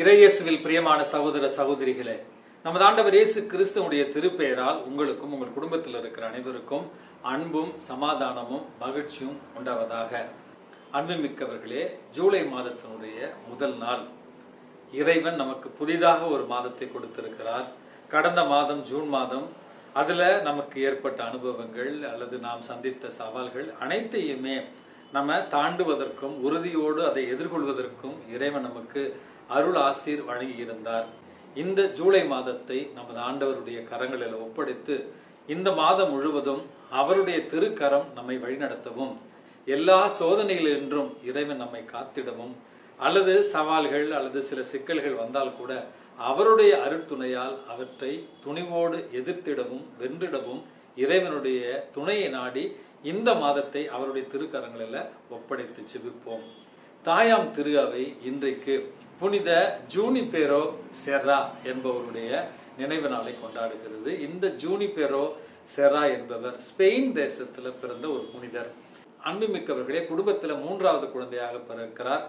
இறையேசுவில் பிரியமான சகோதர சகோதரிகளே நமது ஆண்டவர் இயேசு கிறிஸ்துவனுடைய திருப்பெயரால் உங்களுக்கும் உங்கள் குடும்பத்தில் இருக்கிற அனைவருக்கும் அன்பும் சமாதானமும் மகிழ்ச்சியும் உண்டாவதாக. அன்புமிக்கவர்களே ஜூலை மாதத்தினுடைய முதல் நாள். இறைவன் நமக்கு புதிதாக ஒரு மாதத்தை கொடுத்திருக்கிறார். கடந்த மாதம் ஜூன் மாதம் அதுல நமக்கு ஏற்பட்ட அனுபவங்கள் அல்லது நாம் சந்தித்த சவால்கள் அனைத்தையுமே நம்ம தாண்டுவதற்கும் உறுதியோடு அதை எதிர்கொள்வதற்கும் இறைவன் நமக்கு அருள் ஆசீர் வழங்கியிருந்தார் இந்த ஜூலை மாதத்தை நமது ஆண்டவருடைய கரங்களில் ஒப்படைத்து இந்த மாதம் முழுவதும் அவருடைய திருக்கரம் நம்மை வழிநடத்தவும் எல்லா சோதனைகளின்றும் இறைவன் நம்மை காத்திடவும் அல்லது சவால்கள் அல்லது சில சிக்கல்கள் வந்தால் கூட அவருடைய அருட்துணையால் அவற்றை துணிவோடு எதிர்த்திடவும் வென்றிடவும் இறைவனுடைய துணையை நாடி இந்த மாதத்தை அவருடைய திருக்கரங்களில் ஒப்படைத்து செபிப்போம் தாயாம் திரு அவை இன்றைக்கு புனித ஜூனிபெரோ செரா என்பவருடைய நினைவு நாளை கொண்டாடுகிறது. இந்த ஜூனிபெரோ செரா என்பவர் ஸ்பெயின் தேசத்துல பிறந்த ஒரு புனிதர். அன்புமிக்கவர்களே குடும்பத்துல மூன்றாவது குழந்தையாக பிறக்கிறார்.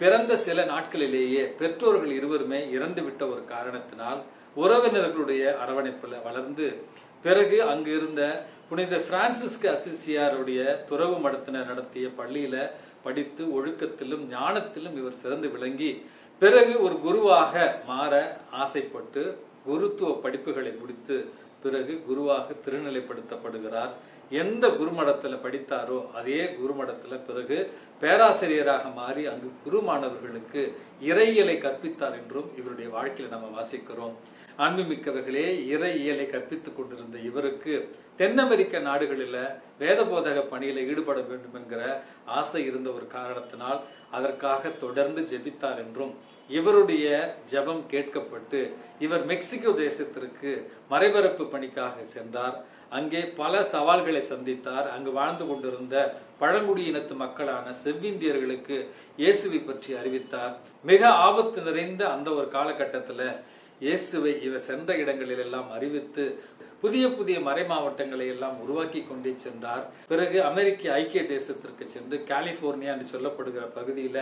பிறந்த சில நாட்களிலேயே பெற்றோர்கள் இருவருமே இறந்து விட்ட ஒரு காரணத்தினால் உறவினர்களுடைய அரவணைப்புல வளர்ந்து பிறகு அங்கு இருந்த புனித பிரான்சிஸ்கு அசிசியாருடைய துறவு மடத்தினர் நடத்திய பள்ளியில படித்து ஒழுக்கத்திலும் ஞானத்திலும் இவர் சிறந்து விளங்கி பிறகு ஒரு குருவாக மாற ஆசைப்பட்டு குருத்துவ படிப்புகளை முடித்து பிறகு குருவாக திருநிலைப்படுத்தப்படுகிறார். எந்த குருமடத்துல படித்தாரோ அதே குருமடத்துல பிறகு பேராசிரியராக மாறி அங்கு குரு மாணவர்களுக்கு இறையியலை கற்பித்தார் என்றும் இவருடைய வாழ்க்கையில நம்ம வாசிக்கிறோம். அன்புமிக்கவர்களே இயலை கற்பித்துக் கொண்டிருந்த இவருக்கு தென் அமெரிக்க நாடுகளில் வேத போதக பணியில ஈடுபட வேண்டும் என்கிற ஆசை இருந்த ஒரு காரணத்தினால் அதற்காக தொடர்ந்து ஜெபித்தார் என்றும் இவருடைய ஜபம் கேட்கப்பட்டு இவர் மெக்சிகோ தேசத்திற்கு மறைபரப்பு பணிக்காக சென்றார். அங்கே பல சவால்களை சந்தித்தார். அங்கு வாழ்ந்து கொண்டிருந்த பழங்குடியினத்து மக்களான செவ்விந்தியர்களுக்கு இயேசுவை பற்றி அறிவித்தார். மிக ஆபத்து நிறைந்த அந்த ஒரு காலகட்டத்துல இயேசுவை இவர் சென்ற இடங்களில் எல்லாம் அறிவித்து புதிய புதிய மறை மாவட்டங்களை எல்லாம் உருவாக்கி கொண்டே சென்றார். பிறகு அமெரிக்க ஐக்கிய தேசத்திற்கு சென்று கலிபோர்னியா என்று சொல்லப்படுகிற பகுதியில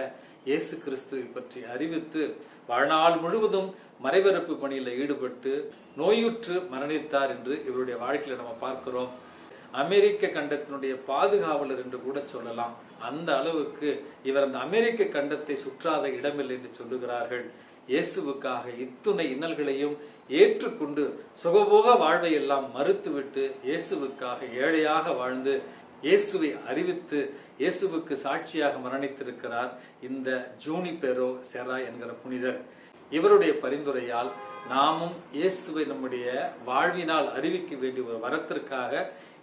இயேசு கிறிஸ்துவை பற்றி அறிவித்து வாழ்நாள் முழுவதும் மறைபரப்பு பணியில ஈடுபட்டு நோயுற்று மரணித்தார் என்று இவருடைய வாழ்க்கையில நம்ம பார்க்கிறோம். அமெரிக்க கண்டத்தினுடைய பாதுகாவலர் என்று கூட சொல்லலாம். அந்த அளவுக்கு இவர் அந்த அமெரிக்க கண்டத்தை சுற்றாத இடமில்லை என்று சொல்லுகிறார்கள். இயேசுவுக்காக இத்துணை இன்னல்களையும் ஏற்றுக்கொண்டு சுகபோக வாழ்வை எல்லாம் மறுத்துவிட்டு இயேசுவுக்காக ஏழையாக வாழ்ந்து இயேசுவை அறிவித்து இயேசுவுக்கு சாட்சியாக மரணித்திருக்கிறார் இந்த ஜூனி பெரோ செரா என்கிற புனிதர். இவருடைய பரிந்துரையால் நாமும் இயேசுவை நம்முடைய வாழ்வினால் அறிவிக்க வேண்டிய ஒரு வரத்திற்காக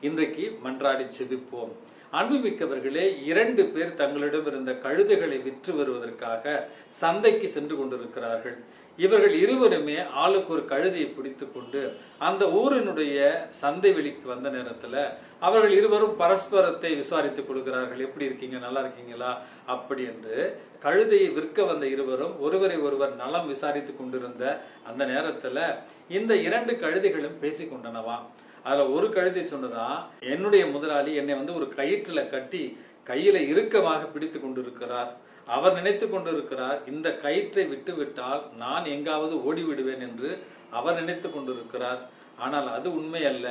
இன்றைக்கு மன்றாடி செபிப்போம் அன்புமிக்கவர்களே இரண்டு பேர் தங்களிடம் இருந்த கழுதைகளை விற்று வருவதற்காக சந்தைக்கு சென்று கொண்டிருக்கிறார்கள். இவர்கள் இருவருமே ஆளுக்கு ஒரு கழுதையை பிடித்து கொண்டு அந்த ஊரினுடைய சந்தை வெளிக்கு வந்த நேரத்துல அவர்கள் இருவரும் பரஸ்பரத்தை விசாரித்துக் கொள்கிறார்கள். எப்படி இருக்கீங்க? நல்லா இருக்கீங்களா? அப்படி என்று கழுதையை விற்க வந்த இருவரும் ஒருவரை ஒருவர் நலம் விசாரித்துக் கொண்டிருந்த அந்த நேரத்துல இந்த இரண்டு கழுதைகளும் பேசிக்கொண்டனவாம் அதுல ஒரு கழுதை சொன்னதான் என்னுடைய முதலாளி என்னை வந்து ஒரு கயிற்றுல கட்டி கையில இறுக்கமாக பிடித்து கொண்டிருக்கிறார். அவர் நினைத்து கொண்டிருக்கிறார் இந்த கயிற்றை விட்டுவிட்டால் நான் எங்காவது ஓடிவிடுவேன் என்று அவர் நினைத்து கொண்டிருக்கிறார். ஆனால் அது உண்மை அல்ல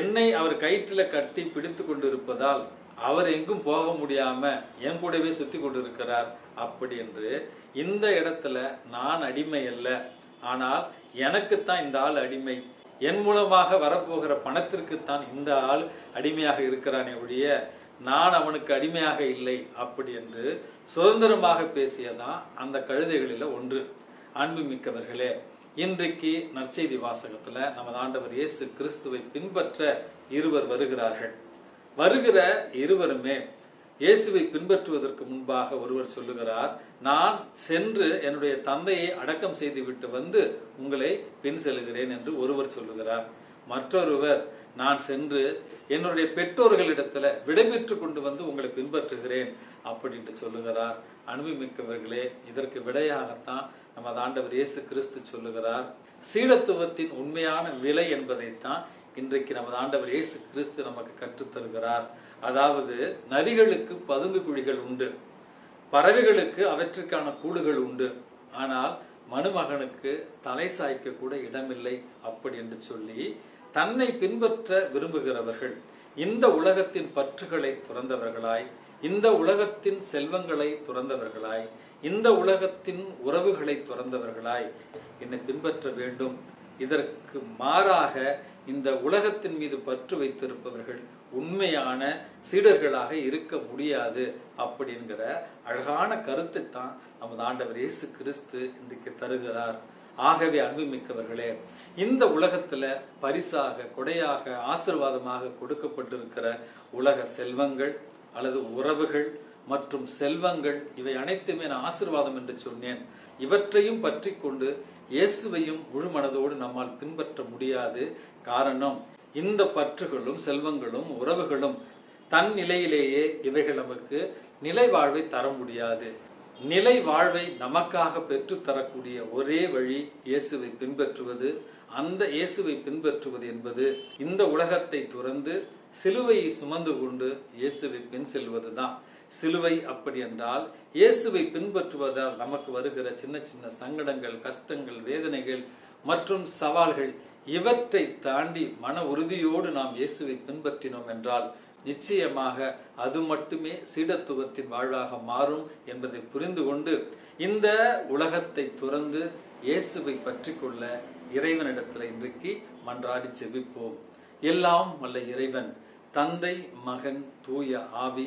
என்னை அவர் கயிற்றுல கட்டி பிடித்து கொண்டிருப்பதால் அவர் எங்கும் போக முடியாம என் கூடவே சுத்தி கொண்டிருக்கிறார். அப்படி என்று இந்த இடத்துல நான் அடிமை அல்ல ஆனால் எனக்குத்தான் இந்த ஆள் அடிமை. என் மூலமாக வரப்போகிற பணத்திற்குத்தான் இந்த ஆள் அடிமையாக இருக்கிறானே ஒழிய நான் அவனுக்கு அடிமையாக இல்லை அப்படி என்று சுதந்திரமாக பேசியதான் அந்த கழுதைகளில ஒன்று. அன்பு மிக்கவர்களே இன்றைக்கு நற்செய்தி வாசகத்துல நமது ஆண்டவர் இயேசு கிறிஸ்துவை பின்பற்ற இருவர் வருகிறார்கள். வருகிற இருவருமே இயேசுவை பின்பற்றுவதற்கு முன்பாக ஒருவர் சொல்லுகிறார் நான் சென்று என்னுடைய தந்தையை அடக்கம் செய்துவிட்டு வந்து உங்களை பின் செல்கிறேன் என்று ஒருவர் சொல்லுகிறார். மற்றொருவர் நான் சென்று என்னுடைய பெற்றோர்களிடத்துல விடைபெற்று கொண்டு வந்து உங்களை பின்பற்றுகிறேன் அப்படின்ட்டு சொல்லுகிறார். அனுபவமிக்கவர்களே இதற்கு விடையாகத்தான் நமது ஆண்டவர் இயேசு கிறிஸ்து சொல்லுகிறார். சீடத்துவத்தின் உண்மையான விலை என்பதைத்தான் இன்றைக்கு நமது ஆண்டவர் இயேசு கிறிஸ்து நமக்கு கற்றுத் தருகிறார் அதாவது நதிகளுக்கு பதுங்கு குழிகள் உண்டு. பறவைகளுக்கு அவற்றுக்கான கூடுகள் உண்டு. ஆனால் மனுமகனுக்கு தலை சாய்க்க கூட இடமில்லை அப்படி என்று சொல்லி தன்னை பின்பற்ற விரும்புகிறவர்கள் இந்த உலகத்தின் பற்றுகளை துறந்தவர்களாய் இந்த உலகத்தின் செல்வங்களை துறந்தவர்களாய் இந்த உலகத்தின் உறவுகளை துறந்தவர்களாய் என்னை பின்பற்ற வேண்டும். இதற்கு மாறாக இந்த உலகத்தின் மீது பற்று வைத்திருப்பவர்கள் உண்மையான சீடர்களாக இருக்க முடியாது அப்படிங்கிற அழகான கருத்தை தான் நமது ஆண்டவர் இயேசு கிறிஸ்து இன்றைக்கு தருகிறார். ஆகவே அன்புமிக்கவர்களே இந்த உலகத்துல பரிசாக கொடையாக ஆசிர்வாதமாக கொடுக்கப்பட்டிருக்கிற உலக செல்வங்கள் அல்லது உறவுகள் மற்றும் செல்வங்கள் இவை அனைத்துமே நான் ஆசிர்வாதம் என்று சொன்னேன். இவற்றையும் பற்றி கொண்டு இயேசுவையும் முழு மனதோடு நம்மால் பின்பற்ற முடியாது காரணம் இந்த பற்றுகளும் செல்வங்களும் உறவுகளும் தன் நிலையிலேயே இவைகள் நமக்கு நிலை வாழ்வை தர முடியாது. நிலை வாழ்வை நமக்காக பெற்று தரக்கூடிய ஒரே வழி இயேசுவை பின்பற்றுவது. அந்த இயேசுவை பின்பற்றுவது என்பது இந்த உலகத்தை துறந்து சிலுவையை சுமந்து கொண்டு இயேசுவை பின் செல்வதுதான். சிலுவை அப்படி என்றால் இயேசுவை பின்பற்றுவதால் நமக்கு வருகிற சின்ன சின்ன சங்கடங்கள் கஷ்டங்கள் வேதனைகள் மற்றும் சவால்கள் இவற்றை தாண்டி மன உறுதியோடு நாம் இயேசுவை பின்பற்றினோம் என்றால் நிச்சயமாக அது மட்டுமே சீடத்துவத்தின் வாழ்வாக மாறும் என்பதை புரிந்து கொண்டு இந்த உலகத்தை துறந்து இயேசுவை பற்றி கொள்ள இறைவனிடத்தில் இன்றைக்கு மன்றாடி செபிப்போம் எல்லாம் வல்ல இறைவன் தந்தை மகன் தூய ஆவி